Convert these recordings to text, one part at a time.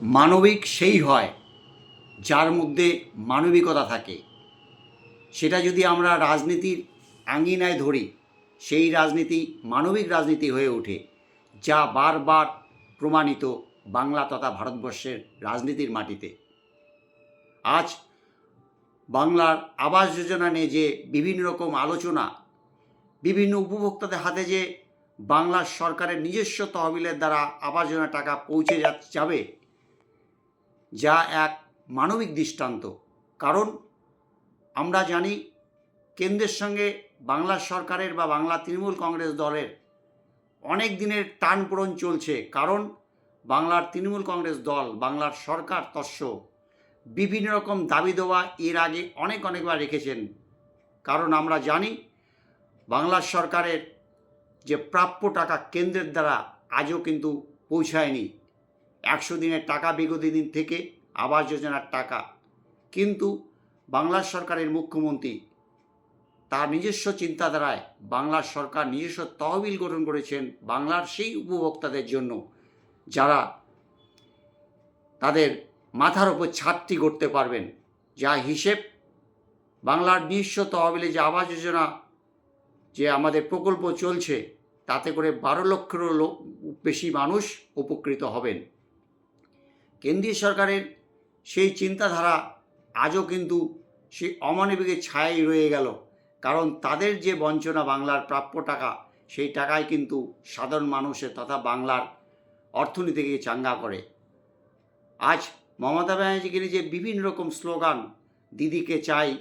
মানবিক সেই হয় যার মধ্যে মানবিকতা থাকে। সেটা যদি আমরা রাজনীতির আঙ্গিনায় ধরি, সেই রাজনীতি মানবিক রাজনীতি হয়ে ওঠে, যা বারবার প্রমাণিত বাংলা তথা ভারতবর্ষের রাজনীতির মাটিতে। আজ বাংলার আবাস যোজনা নিয়ে যে বিভিন্ন রকম আলোচনা, বিভিন্ন উপভোক্তাদের হাতে যে বাংলার সরকারের নিজস্ব তহবিলের দ্বারা আবাস যোজনা টাকা পৌঁছে যাবে যা এক মানবিক দৃষ্টান্ত। কারণ আমরা জানি কেন্দ্রের সঙ্গে বাংলা সরকারের বা বাংলা তৃণমূল কংগ্রেস দলের অনেক দিনের টানপোড়ন চলছে। কারণ বাংলার তৃণমূল কংগ্রেস দল, বাংলার সরকার তস্য বিভিন্ন রকম দাবি দেওয়া এর আগে অনেক অনেকবার রেখেছেন। কারণ আমরা জানি বাংলার সরকারের যে প্রাপ্য টাকা কেন্দ্রের দ্বারা আজও কিন্তু পৌঁছায়নি। একশো দিনের টাকা বিগত দিন থেকে আবাস যোজনার টাকা। কিন্তু বাংলার সরকারের মুখ্যমন্ত্রী তার নিজস্ব চিন্তাধারায় বাংলার সরকার নিজস্ব তহবিল গঠন করেছেন বাংলার সেই উপভোক্তাদের জন্য, যারা তাদের মাথার ওপর ছাদটি করতে পারবেন। যা হিসেব বাংলার নিজস্ব তহবিলে যে আবাস যোজনা যে আমাদের প্রকল্প চলছে, তাতে করে বারো লক্ষেরও লোক বেশি মানুষ উপকৃত হবেন। কেন্দ্রীয় সরকারের সেই চিন্তাধারা আজও কিন্তু সেই অমানবিকের ছায়াই রয়ে গেল। কারণ তাদের যে বঞ্চনা বাংলার প্রাপ্য টাকা, সেই টাকায় কিন্তু সাধারণ মানুষের তথা বাংলার অর্থনীতিকে চাঙ্গা করে। আজ মমতা ব্যানার্জিকে নিয়ে যে বিভিন্ন রকম স্লোগান, দিদিকে চাই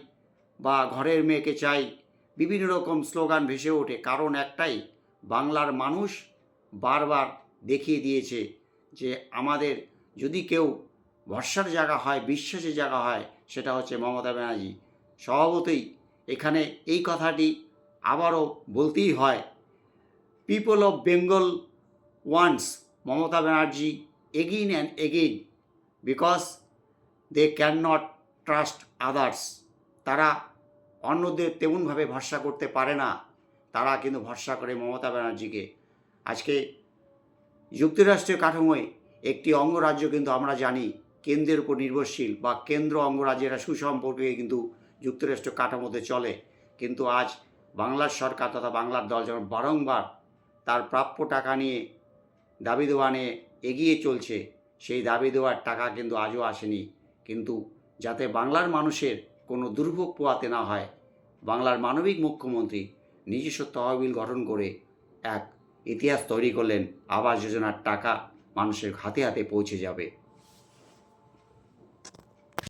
বা ঘরের মেয়েকে চাই, বিভিন্ন রকম স্লোগান ভেসে ওঠে, কারণ একটাই, বাংলার মানুষ বারবার দেখিয়ে দিয়েছে যে আমাদের যদি কেউ ভরসার জায়গা হয় বিশ্বাসের জায়গা হয়, সেটা হচ্ছে মমতা ব্যানার্জি। স্বভাবতই এখানে এই কথাটি আবারও বলতেই হয় people of Bengal once Mamata Banerjee again and again because they can not trust others তারা অন্যদের তেমনভাবে ভরসা করতে পারে না। তারা কিন্তু ভরসা করে মমতা ব্যানার্জিকে। আজকে যুক্তরাষ্ট্রীয় কাঠামোয় একটি অঙ্গরাজ্য কিন্তু আমরা জানি কেন্দ্রের উপর নির্ভরশীল বা কেন্দ্র অঙ্গরাজ্যেরা সুসম্পর্কে কিন্তু যুক্তরাষ্ট্র কাঠামোতে চলে। কিন্তু আজ বাংলার সরকার তথা বাংলার দল যেমন বারংবার তার প্রাপ্য টাকা নিয়ে দাবি দেওয়া নিয়ে এগিয়ে চলছে, সেই দাবি দেওয়ার টাকা কিন্তু আজও আসেনি। কিন্তু যাতে বাংলার মানুষের কোনো দুর্ভোগ পোয়াতে না হয়, বাংলার মানবিক মুখ্যমন্ত্রী নিজস্ব তহবিল গঠন করে এক ইতিহাস তৈরি করলেন আবাস যোজনার টাকা। মানুষের হাতে হাতে পৌঁছে যাবে।